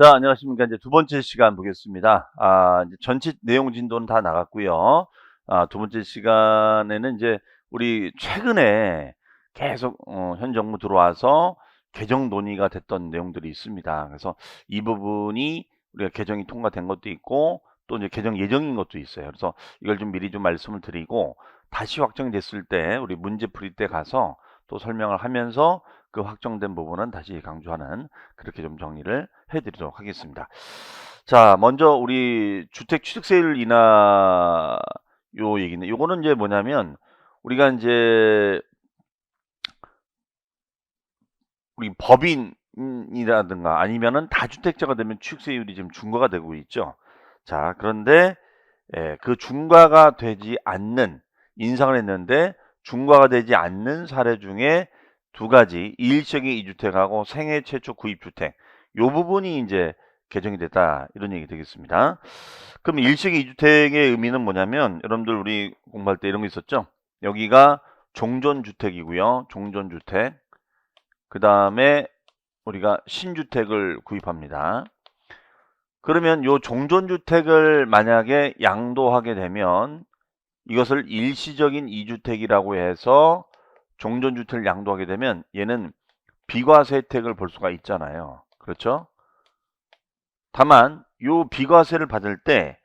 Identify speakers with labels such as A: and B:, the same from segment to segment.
A: 자, 안녕하십니까. 이제 두 번째 시간 보겠습니다. 아, 이제 전체 내용 진도는 다 나갔고요. 아, 두 번째 시간에는 이제 우리 최근에 계속 어, 현 정부 들어와서 개정 논의가 됐던 내용들이 있습니다. 그래서 이 부분이 우리가 개정이 통과된 것도 있고 또 이제 개정 예정인 것도 있어요. 그래서 이걸 좀 미리 좀 말씀을 드리고 다시 확정됐을 때 우리 문제 풀이 때 가서 또 설명을 하면서 그 확정된 부분은 다시 강조하는 그렇게 좀 정리를 해드리도록 하겠습니다. 자, 먼저 우리 주택 취득세율 인하 요 얘기는 요거는 이제 뭐냐면 우리가 이제 우리 법인이라든가 아니면은 다주택자가 되면 취득세율이 지금 중과가 되고 있죠. 자, 그런데 예, 그 중과가 되지 않는 인상을 했는데 중과가 되지 않는 사례 중에 두 가지 일시적인 이주택하고 생애 최초 구입주택 요 부분이 이제 개정이 됐다 이런 얘기 되겠습니다. 그럼 일시적인 이주택의 의미는 뭐냐면 여러분들 우리 공부할 때 이런 거 있었죠? 여기가 종전주택이고요. 종전주택 그 다음에 우리가 신주택을 구입합니다. 그러면 요 종전주택을 만약에 양도하게 되면 이것을 일시적인 이주택이라고 해서 종전주택을 양도하게 되면 얘는 비과세 혜택을 볼 수가 있잖아요. 그렇죠? 다만 요 비과세를 받을 때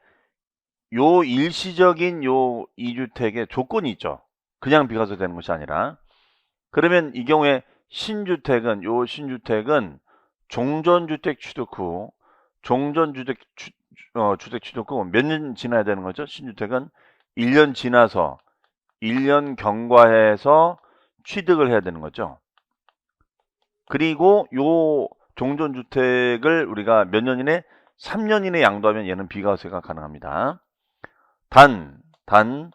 A: 요 일시적인 요 이주택의 조건이 있죠. 그냥 비과세 되는 것이 아니라 그러면 이 경우에 신주택은 요 신주택은 종전주택 취득 후 종전주택 취, 어, 주택 취득 후 몇 년 지나야 되는 거죠? 신주택은 1년 지나서 1년 경과해서 취득을 해야 되는 거죠. 그리고 요 종전 주택을 우리가 몇 년 이내 3년 이내 양도하면 얘는 비과세가 가능합니다. 단, 단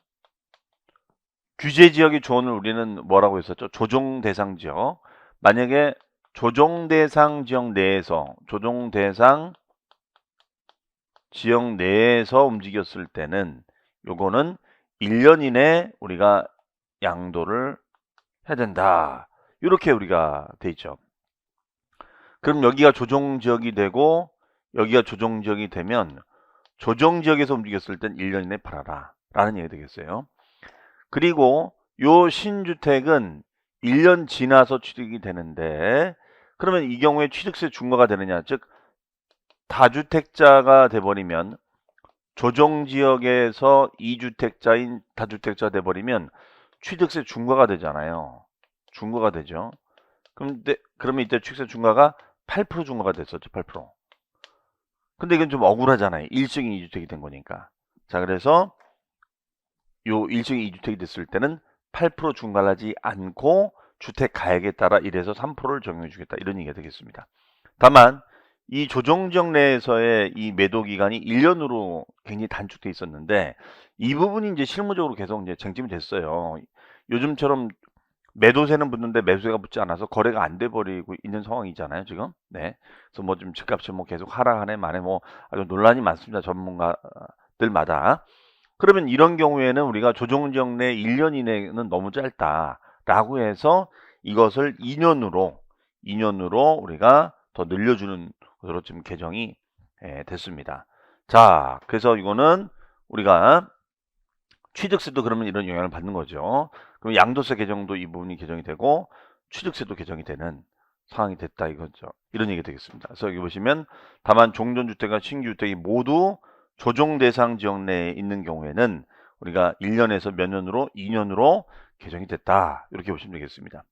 A: 규제 지역의 조언을 우리는 뭐라고 했었죠? 조정 대상 지역. 만약에 조정 대상 지역 내에서 조정 대상 지역 내에서 움직였을 때는 요거는 1년 이내 우리가 양도를 해야 된다. 이렇게 우리가 돼 있죠. 그럼 여기가 조정 지역이 되고 여기가 조정 지역이 되면 조정 지역에서 움직였을 땐 1년 이내 팔아라. 라는 얘기 되겠어요. 그리고 요 신주택은 1년 지나서 취득이 되는데 그러면 이 경우에 취득세 중과가 되느냐? 즉 다주택자가 돼버리면 조정 지역에서 2주택자인 다주택자 돼버리면 취득세 중과가 되잖아요. 중과가 되죠. 그런데 그러면 이때 취득세 중과가 8% 중과가 됐었죠. 8%. 근데 이건 좀 억울하잖아요. 일시적인 2주택이 된 거니까. 자, 그래서 요 일시적인 2주택이 됐을 때는 8% 중과를 하지 않고 주택 가액에 따라 1에서 3%를 적용해 주겠다. 이런 얘기가 되겠습니다. 다만 이 조정적 내에서의 이 매도 기간이 1년으로 굉장히 단축돼 있었는데 이 부분이 이제 실무적으로 계속 이제 쟁점이 됐어요. 요즘처럼 매도세는 붙는데 매수세가 붙지 않아서 거래가 안 돼 버리고 있는 상황이잖아요, 지금. 네. 그래서 뭐좀 집값이 뭐 계속 하락하네 만에 뭐 아주 논란이 많습니다. 전문가들마다. 그러면 이런 경우에는 우리가 조정적 내 1년 이내는 너무 짧다라고 해서 이것을 2년으로 2년으로 우리가 더 늘려주는 것으로 지금 개정이 예, 됐습니다. 자, 그래서 이거는 우리가 취득세도 그러면 이런 영향을 받는 거죠. 그럼 양도세 개정도 이 부분이 개정이 되고 취득세도 개정이 되는 상황이 됐다 이거죠. 이런 얘기 되겠습니다. 그래서 여기 보시면 다만 종전주택과 신규주택이 모두 조정 대상 지역 내에 있는 경우에는 우리가 1년에서 몇 년으로 2년으로 개정이 됐다. 이렇게 보시면 되겠습니다.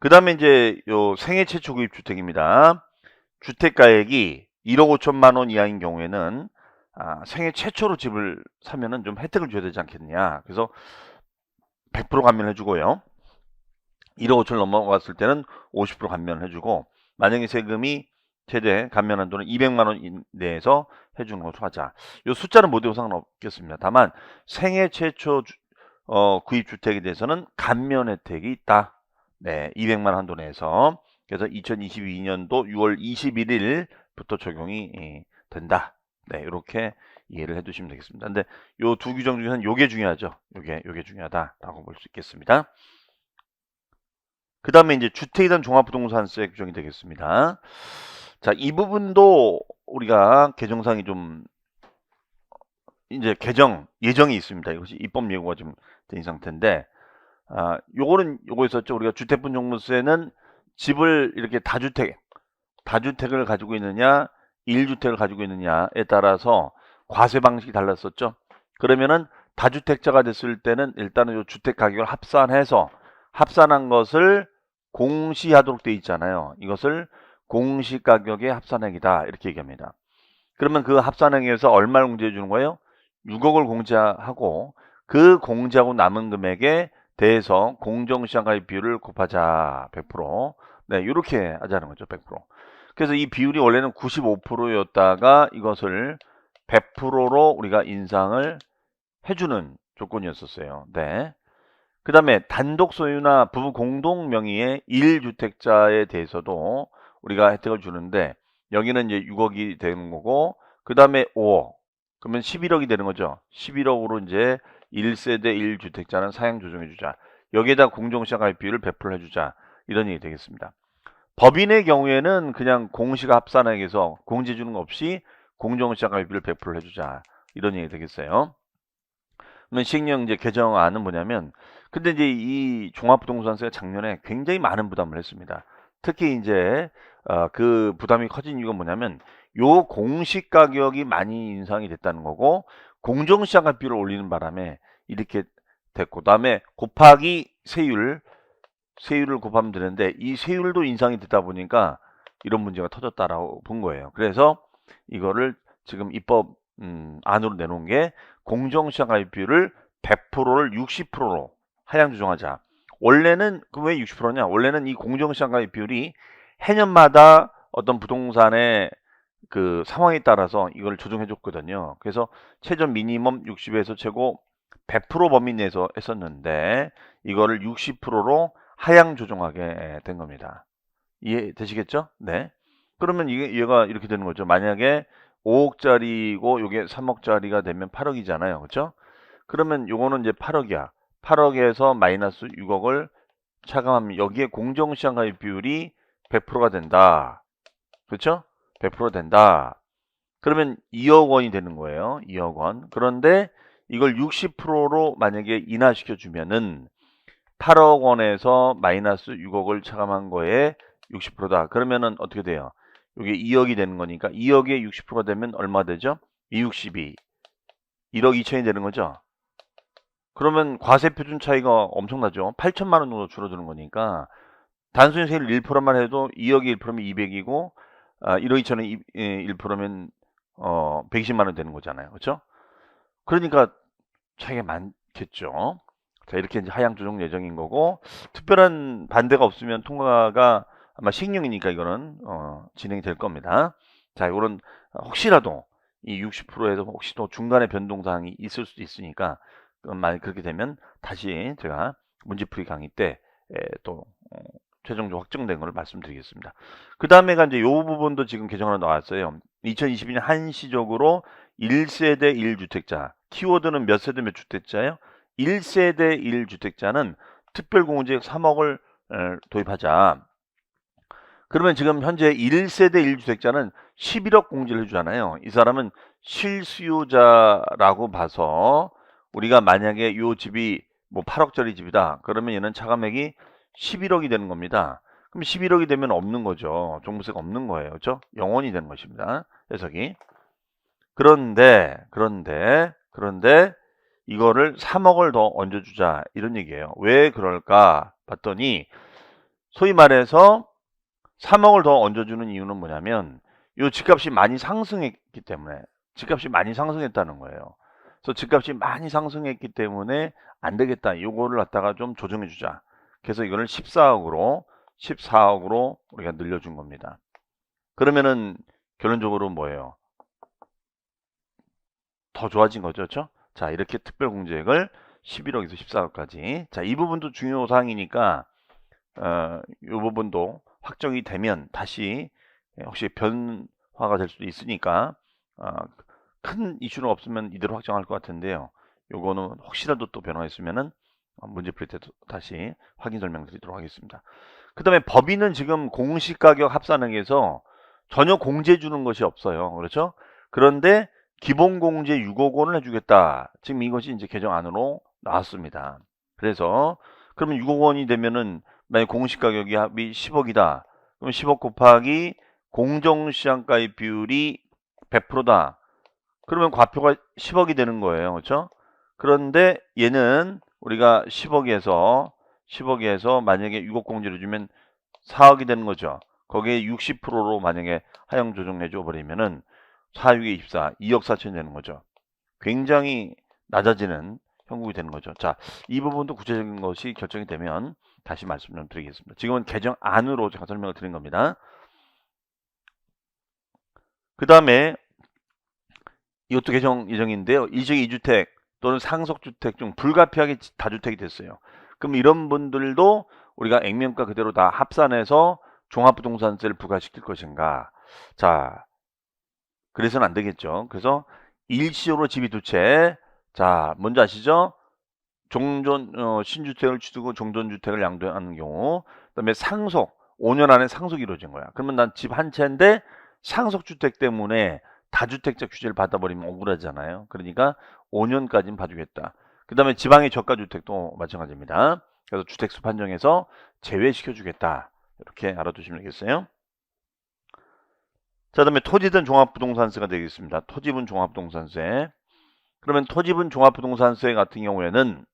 A: 그 다음에 이제 요 생애 최초 구입 주택입니다. 주택가액이 1억 5천만 원 이하인 경우에는 아, 생애 최초로 집을 사면은 좀 혜택을 줘야 되지 않겠느냐. 그래서 100% 감면해 주고요. 1억 5천 넘어갔을 때는 50% 감면해 주고 만약에 세금이 최대 감면한 돈은 200만 원 내에서 해주는 것으로 하자. 이 숫자는 모두 상관없겠습니다. 다만 생애 최초 주, 어, 구입 주택에 대해서는 감면 혜택이 있다. 네, 200만 원 한도 내에서 그래서 2022년도 6월 21일부터 적용이 예, 된다. 네, 이렇게 이해를 해두시면 되겠습니다. 근데 요 두 규정 중에는 요게 중요하죠. 요게 요게 중요하다라고 볼 수 있겠습니다. 그 다음에 이제 주택이든 종합부동산세 규정이 되겠습니다. 자, 이 부분도 우리가 개정상이 좀 이제 개정 예정이 있습니다. 이것이 입법 예고가 좀 된 상태인데 아, 요거는 요거 있었죠. 우리가 주택분 종부세는 집을 이렇게 다주택 다주택을 가지고 있느냐, 1주택을 가지고 있느냐에 따라서 과세 방식이 달랐었죠. 그러면은 다주택자가 됐을 때는 일단은 요 주택 가격을 합산해서 합산한 것을 공시하도록 돼 있잖아요. 이것을 공시 가격의 합산액이다 이렇게 얘기합니다. 그러면 그 합산액에서 얼마를 공제해 주는 거예요? 6억을 공제하고 그 공제하고 남은 금액에 대해서 공정시장가의 비율을 곱하자 100%. 네, 이렇게 하자는 거죠. 100%. 그래서 이 비율이 원래는 95%였다가 이것을 100%로 우리가 인상을 해주는 조건이었었어요. 네. 그 다음에 단독 소유나 부부 공동 명의의 1주택자에 대해서도 우리가 혜택을 주는데 여기는 이제 6억이 되는 거고 그 다음에 5억 그러면 11억이 되는 거죠. 11억으로 이제 1세대 1주택자는 사양 조정해 주자. 여기에다 공정시장가액 비율을 100% 해주자. 이런 얘기 되겠습니다. 법인의 경우에는 그냥 공시가 합산액에서 공제 주는 거 없이 공정시장가액 비율을 100% 해주자. 이런 얘기 되겠어요. 그러면 시행령 이제 개정안은 뭐냐면 근데 이제 이 종합부동산세가 작년에 굉장히 많은 부담을 했습니다. 특히 이제 어, 그 부담이 커진 이유가 뭐냐면 요 공시 가격이 많이 인상이 됐다는 거고 공정시장가 비율을 올리는 바람에 이렇게 됐고 그다음에 곱하기 세율 세율을 곱하면 되는데 이 세율도 인상이 되다 보니까 이런 문제가 터졌다라고 본 거예요. 그래서 이거를 지금 입법 음, 안으로 내놓은 게 공정시장 가입 비율을 100%를 60%로 하향 조정하자. 원래는 그 왜 60%냐? 원래는 이 공정시장 가입 비율이 해년마다 어떤 부동산의 그 상황에 따라서 이걸 조정해 줬거든요. 그래서 최저 미니멈 60에서 최고 100% 범위 내에서 했었는데 이거를 60%로 하향 조정하게 된 겁니다. 이해되시겠죠? 네. 그러면 이게 얘가 이렇게 되는 거죠. 만약에 5억짜리고 요게 3억짜리가 되면 8억이잖아요. 그렇죠? 그러면 요거는 이제 8억이야. 8억에서 마이너스 6억을 차감하면 여기에 공정시장 가입 비율이 100%가 된다. 그렇죠? 100% 된다. 그러면 2억 원이 되는 거예요. 2억 원. 그런데 이걸 60%로 만약에 인하시켜 주면은 8억 원에서 마이너스 6억을 차감한 거에 60%다. 그러면은 어떻게 돼요? 이게 2억이 되는 거니까 2억에 60%가 되면 얼마 되죠? 262. 1억 2천이 되는 거죠. 그러면 과세 표준 차이가 엄청나죠. 8천만 원 정도 줄어드는 거니까 단순히 세율 1%만 해도 2억이 1%면 200이고 아, 1억 2천은 1%면 어, 120만 원 되는 거잖아요. 그렇죠? 그러니까 차이가 많겠죠. 자, 이렇게 이제 하향 조정 예정인 거고 특별한 반대가 없으면 통과가 아마 시행령이니까 이거는 어, 진행이 될 겁니다. 자, 이거는 혹시라도 이 60%에서 혹시 또 중간에 변동 사항이 있을 수도 있으니까 만약 그렇게 되면 다시 제가 문제풀이 강의 때또 어, 최종적으로 확정된 걸 말씀드리겠습니다. 그 다음에가 이제 이 부분도 지금 개정으로 나왔어요. 2022년 한시적으로 1세대 1주택자 키워드는 몇 세대 몇 주택자예요? 1세대 1주택자는 특별공제액 3억을 도입하자. 그러면 지금 현재 1세대 1주택자는 11억 공제를 해주잖아요. 이 사람은 실수요자라고 봐서 우리가 만약에 이 집이 뭐 8억짜리 집이다. 그러면 얘는 차감액이 11억이 되는 겁니다. 그럼 11억이 되면 없는 거죠. 종부세가 없는 거예요. 그렇죠? 영원이 되는 것입니다. 해석이. 그런데 그런데 그런데 이거를 3억을 더 얹어주자 이런 얘기예요. 왜 그럴까 봤더니 소위 말해서 3억을 더 얹어주는 이유는 뭐냐면 이 집값이 많이 상승했기 때문에 집값이 많이 상승했다는 거예요. 그래서 집값이 많이 상승했기 때문에 안 되겠다. 이거를 갖다가 좀 조정해 주자. 그래서 이거를 14억으로 14억으로 우리가 늘려준 겁니다. 그러면은 결론적으로 뭐예요? 더 좋아진 거죠. 그렇죠? 자, 이렇게 특별공제액을 11억에서 14억까지. 자, 이 부분도 중요 사항이니까 어, 이 부분도 확정이 되면 다시 혹시 변화가 될 수도 있으니까 어, 큰 이슈는 없으면 이대로 확정할 것 같은데요. 요거는 혹시라도 또 변화했으면은 문제 풀때 다시 확인 설명드리도록 하겠습니다. 그 다음에 법인은 지금 공시가격 합산액에서 전혀 공제 주는 것이 없어요. 그렇죠? 그런데 기본 공제 6억 원을 해주겠다. 지금 이것이 이제 개정 안으로 나왔습니다. 그래서 그러면 6억 원이 되면은 만약 공시 가격이 합이 10억이다. 그럼 10억 곱하기 공정시장가의 비율이 100%다. 그러면 과표가 10억이 되는 거예요. 그렇죠? 그런데 얘는 우리가 10억에서 10억에서 만약에 6억 공제를 주면 4억이 되는 거죠. 거기에 60%로 만약에 하향 조정해 줘 버리면은 4, 6에 24, 2억 4천이 되는 거죠. 굉장히 낮아지는 형국이 되는 거죠. 자, 이 부분도 구체적인 것이 결정이 되면 다시 말씀 좀 드리겠습니다. 지금은 개정 안으로 제가 설명을 드린 겁니다. 그 다음에 이것도 개정 예정인데요. 일정 2주택 또는 상속주택 중 불가피하게 다주택이 됐어요. 그럼 이런 분들도 우리가 액면가 그대로 다 합산해서 종합부동산세를 부과시킬 것인가? 자, 그래서는 안 되겠죠. 그래서 일시적으로 집이 두 채. 자, 먼저 아시죠? 종전 어, 신주택을 취득하고 종전주택을 양도하는 경우, 그다음에 상속 5년 안에 상속이 이루어진 거야. 그러면 난 집 한 채인데 상속주택 때문에 다주택자 규제를 받아버리면 억울하잖아요. 그러니까 5년까지는 봐주겠다. 그 다음에 지방의 저가주택도 마찬가지입니다. 그래서 주택수 판정에서 제외시켜주겠다. 이렇게 알아두시면 되겠어요. 자, 그다음에 토지든 종합부동산세가 되겠습니다. 토지분 종합부동산세. 그러면 토지분 종합부동산세 같은 경우에는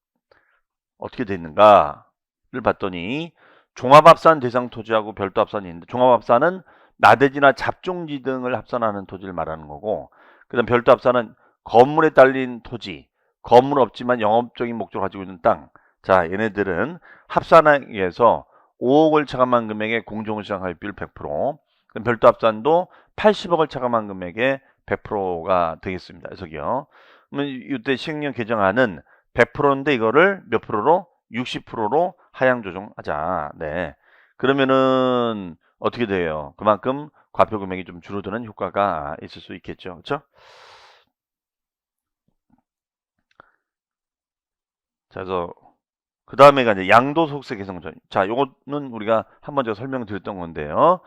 A: 어떻게 되는가를 봤더니 종합합산 대상 토지하고 별도 합산이 있는데 종합합산은 나대지나 잡종지 등을 합산하는 토지를 말하는 거고 그다음 별도 합산은 건물에 딸린 토지, 건물 없지만 영업적인 목적을 가지고 있는 땅. 자, 얘네들은 합산에서 5억을 차감한 금액의 공정시장 할비율 100%, 그럼 별도 합산도 80억을 차감한 금액의 100%가 되겠습니다. 해석이요. 그러면 이때 시행령 개정안은 100%인데 이거를 몇 프로로? 60%로 하향 조정하자. 네. 그러면은 어떻게 돼요? 그만큼 과표 금액이 좀 줄어드는 효과가 있을 수 있겠죠. 그렇죠? 자, 그 다음에가 이제 양도소득세 개성전. 자, 요거는 우리가 한번 제가 설명드렸던 건데요.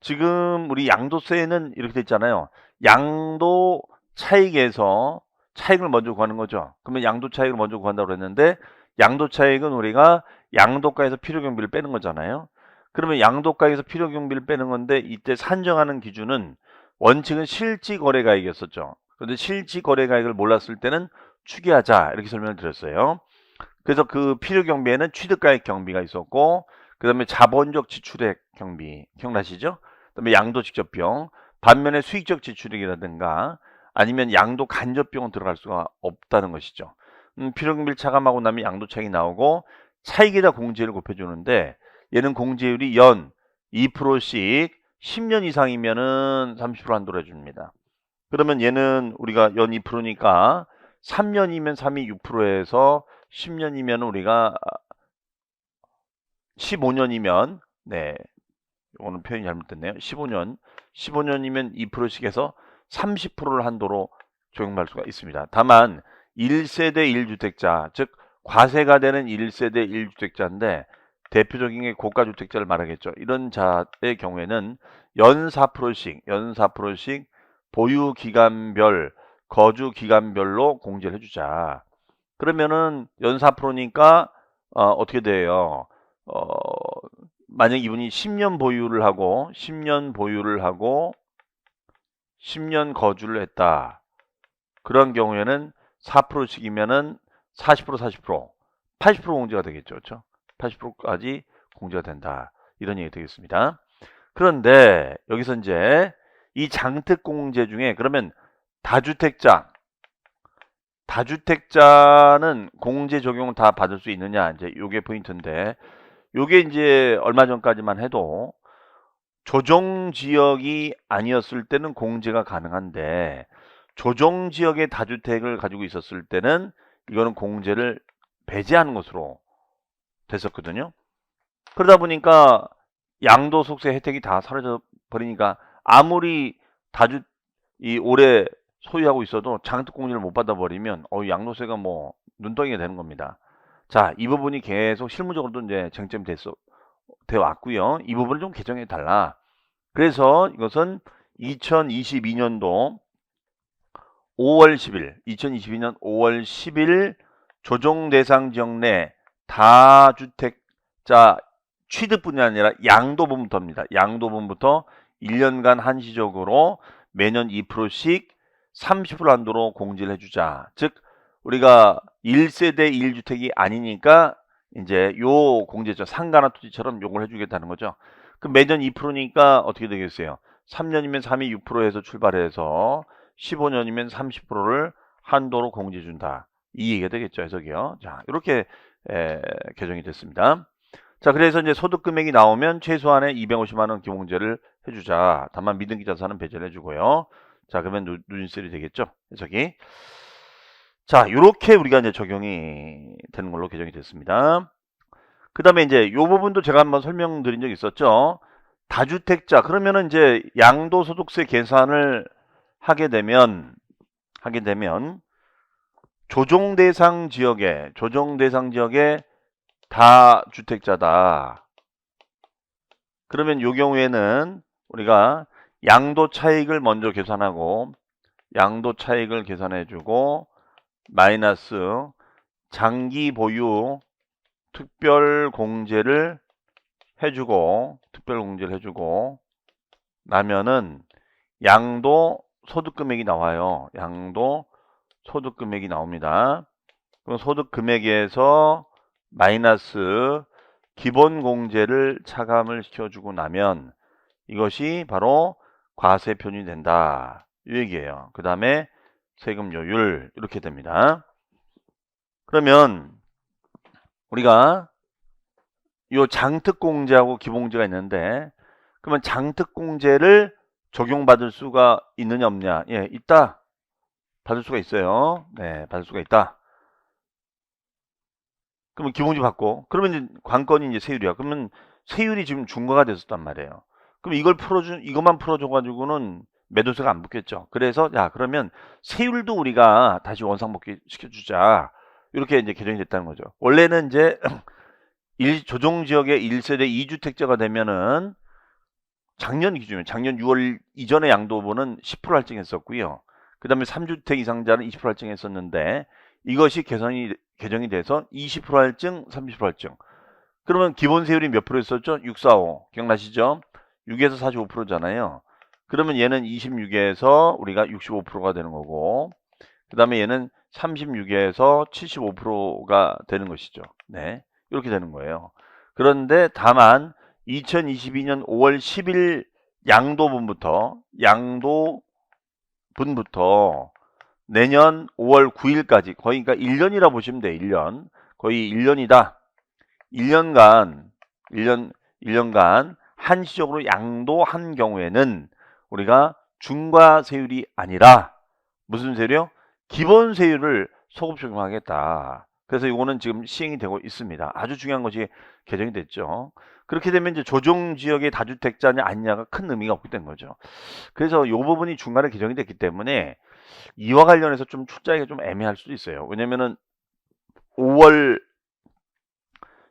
A: 지금 우리 양도세는 이렇게 돼 있잖아요. 양도 차익에서 차익을 먼저 구하는 거죠. 그러면 양도 차익을 먼저 구한다고 했는데 양도 차익은 우리가 양도가에서 필요 경비를 빼는 거잖아요. 그러면 양도가에서 필요 경비를 빼는 건데 이때 산정하는 기준은 원칙은 실지 거래가액이었었죠. 그런데 실지 거래가액을 몰랐을 때는 추계하자 이렇게 설명을 드렸어요. 그래서 그 필요 경비에는 취득가액 경비가 있었고 그 다음에 자본적 지출액 경비 기억나시죠? 그 다음에 양도 직접비용 반면에 수익적 지출액이라든가 아니면 양도 간접비용은 들어갈 수가 없다는 것이죠. 음, 필요 경비를 차감하고 나면 양도 차익이 나오고 차익에다 공제를 곱해주는데 얘는 공제율이 연 2%씩 10년 이상이면은 30% 한도로 해줍니다. 그러면 얘는 우리가 연 2%니까 3년이면 3이 6%에서 10년이면 우리가 15년이면 네 오늘 표현이 잘못됐네요. 15년 15년이면 2%씩 해서 30%를 한도로 적용할 수가 있습니다. 다만 1세대 1주택자 즉 과세가 되는 1세대 1주택자인데 대표적인 게 고가주택자를 말하겠죠. 이런 자의 경우에는 연 4%씩 연 4%씩 보유 기간별 거주 기간별로 공제를 해주자. 그러면은 연 4%니까 어, 어떻게 돼요? 어, 만약 이분이 10년 보유를 하고 10년 보유를 하고 10년 거주를 했다. 그런 경우에는 4%씩이면은 40% 40% 80% 공제가 되겠죠. 그렇죠? 80%까지 공제가 된다. 이런 얘기 되겠습니다. 그런데 여기서 이제 이 장특 공제 중에 그러면 다주택자 다주택자는 공제 적용을 다 받을 수 있느냐 이제 요게 포인트인데 요게 이제 얼마 전까지만 해도 조정 지역이 아니었을 때는 공제가 가능한데 조정 지역의 다주택을 가지고 있었을 때는 이거는 공제를 배제하는 것으로 됐었거든요. 그러다 보니까 양도소득세 혜택이 다 사라져 버리니까 아무리 다주 이 올해 소유하고 있어도 장특공제를 못 받아 버리면 어, 양도세가 뭐 눈덩이가 되는 겁니다. 자, 이 부분이 계속 실무적으로도 이제 쟁점이 됐어, 되어 왔고요. 이 부분을 좀 개정해 달라. 그래서 이것은 2022년도 5월 10일, 2022년 5월 10일 조정 대상 지역 내 다주택자 취득뿐이 아니라 양도분부터입니다. 양도분부터 1년간 한시적으로 매년 2%씩 30% 한도로 공제를 해주자. 즉 우리가 1세대 1주택이 아니니까 이제 요 공제죠. 상가나 토지처럼 요걸 해주겠다는 거죠. 그럼 매년 2%니까 어떻게 되겠어요? 3년이면 3이 6%에서 출발해서 15년이면 30%를 한도로 공제 준다. 이 얘기가 되겠죠. 해석이요. 자, 이렇게 에, 개정이 됐습니다. 자, 그래서 이제 소득 금액이 나오면 최소한의 250만 원 기본공제를 해주자. 다만 미등기 자산은 배제를 해주고요. 자, 그러면 누, 누진셀이 되겠죠. 해석이. 자, 이렇게 우리가 이제 적용이 되는 걸로 개정이 됐습니다. 그 다음에 이제 이 부분도 제가 한번 설명드린 적 있었죠. 다주택자 그러면은 이제 양도소득세 계산을 하게 되면 하게 되면 조정 대상 지역에 조정 대상 지역에 다 주택자다. 그러면 이 경우에는 우리가 양도 차익을 먼저 계산하고 양도 차익을 계산해 주고 마이너스 장기 보유 특별 공제를 해주고 특별 공제를 해주고 나면은 양도 소득 금액이 나와요. 양도 소득 금액이 나옵니다. 그럼 소득 금액에서 마이너스 기본 공제를 차감을 시켜주고 나면 이것이 바로 과세 표준이 된다. 이 얘기예요. 그 다음에 세금료율 이렇게 됩니다. 그러면 우리가 요 장특공제하고 기본공제가 있는데 그러면 장특공제를 적용받을 수가 있느냐 없냐? 예, 있다. 받을 수가 있어요. 네, 받을 수가 있다. 그러면 기본지 받고 그러면 이제 관건이 이제 세율이야. 그러면 세율이 지금 중과가 됐었단 말이에요. 그럼 이걸 풀어준 이것만 풀어줘 가지고는 매도세가 안 붙겠죠. 그래서 야 그러면 세율도 우리가 다시 원상복귀 시켜주자. 이렇게 이제 개정이 됐다는 거죠. 원래는 이제 일, 조정 지역의 1세대 2주택자가 되면은 작년 기준이면 작년 6월 이전에 양도부는 10% 할증했었고요. 그 다음에 3주택 이상자는 20% 할증했었는데 이것이 개선이 개정이 돼서 20% 할증, 30% 할증. 그러면 기본 세율이 몇 프로였었죠? 645. 기억나시죠? 6에서 45%잖아요. 그러면 얘는 26에서 우리가 65%가 되는 거고 그 다음에 얘는 36에서 75%가 되는 것이죠. 네. 이렇게 되는 거예요. 그런데 다만 2022년 5월 10일 양도분부터 양도 분부터 내년 5월 9일까지 거의 그러니까 1년이라 보시면 돼요. 1년. 거의 1년이다. 1년간 1년 1년간 한시적으로 양도한 경우에는 우리가 중과세율이 아니라 무슨 세율이요? 기본 세율을 소급 적용하겠다. 그래서 이거는 지금 시행이 되고 있습니다. 아주 중요한 것이 개정이 됐죠. 그렇게 되면 이제 조정 지역의 다주택자냐 아니냐가 큰 의미가 없게 된 거죠. 그래서 이 부분이 중간에 개정이 됐기 때문에 이와 관련해서 좀 출자하기가 좀 애매할 수도 있어요. 왜냐면은 5월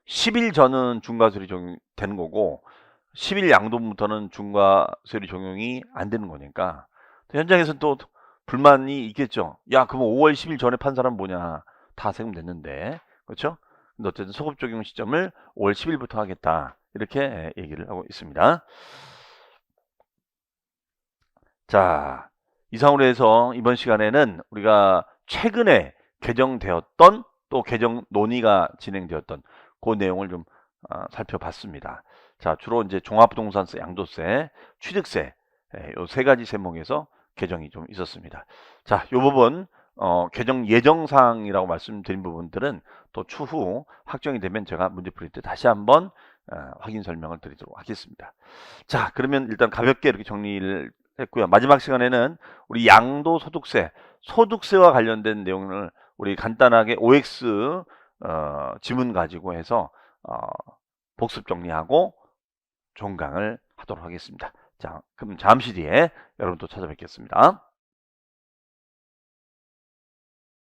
A: 10일 전은 중과세율이 적용되는 거고 10일 양도부터는 중과세율이 적용이 안 되는 거니까 현장에서는 또 불만이 있겠죠. 야, 그럼 5월 10일 전에 판 사람 뭐냐? 다 세금 냈는데. 그렇죠? 근데 어쨌든 소급 적용 시점을 5월 10일부터 하겠다. 이렇게 얘기를 하고 있습니다. 자, 이상으로 해서 이번 시간에는 우리가 최근에 개정되었던 또 개정 논의가 진행되었던 그 내용을 좀 어, 살펴봤습니다. 자, 주로 이제 종합부동산세, 양도세, 취득세 이세 가지 세목에서 개정이 좀 있었습니다. 자, 이 부분 어, 개정 예정 사항이라고 말씀드린 부분들은 또 추후 확정이 되면 제가 문제풀이 때 다시 한번 어, 확인 설명을 드리도록 하겠습니다. 자, 그러면 일단 가볍게 이렇게 정리를 했고요. 마지막 시간에는 우리 양도 소득세, 소득세와 관련된 내용을 우리 간단하게 OX 어, 지문 가지고 해서 어, 복습 정리하고 종강을 하도록 하겠습니다. 자, 그럼 잠시 뒤에 여러분 또 찾아뵙겠습니다.